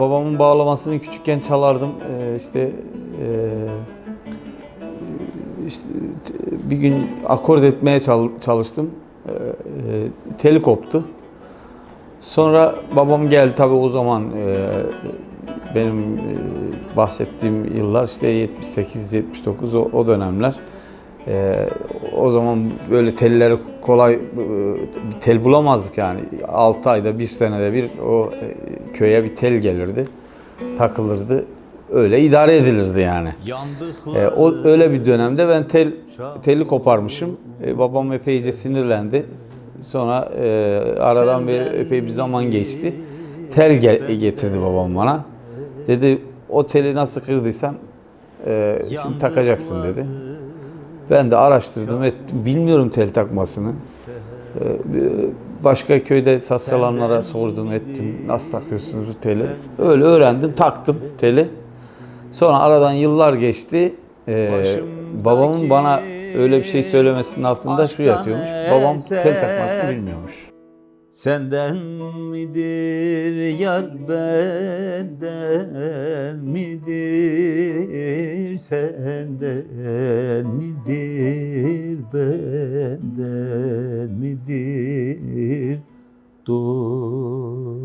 babamın bağlamasını küçükken çalardım. Ee, işte e, işte bir gün akord etmeye çal- çalıştım. Ee, e, teli koptu. Sonra babam geldi tabii o zaman e, benim e, bahsettiğim yıllar işte 78 79 o, o dönemler. E, o zaman böyle telleri kolay e, tel bulamazdık yani. 6 ayda bir senede bir o e, köye bir tel gelirdi. Takılırdı. Öyle idare edilirdi yani. E, o öyle bir dönemde ben tel teli koparmışım. E, babam epeyce sinirlendi. Sonra e, aradan bir epey bir zaman geçti. Tel ge- getirdi babam bana. Dedi o teli nasıl kırdıysan e, şimdi takacaksın dedi. Ben de araştırdım ettim. Bilmiyorum tel takmasını. E, başka köyde satsalanlara sordum ettim. Nasıl takıyorsunuz bu teli? Öyle öğrendim taktım teli. Sonra aradan yıllar geçti. Ee, babamın bana öyle bir şey söylemesinin altında şu yatıyormuş. Babam tel takmasını bilmiyormuş. Senden midir yar benden midir senden midir benden midir dur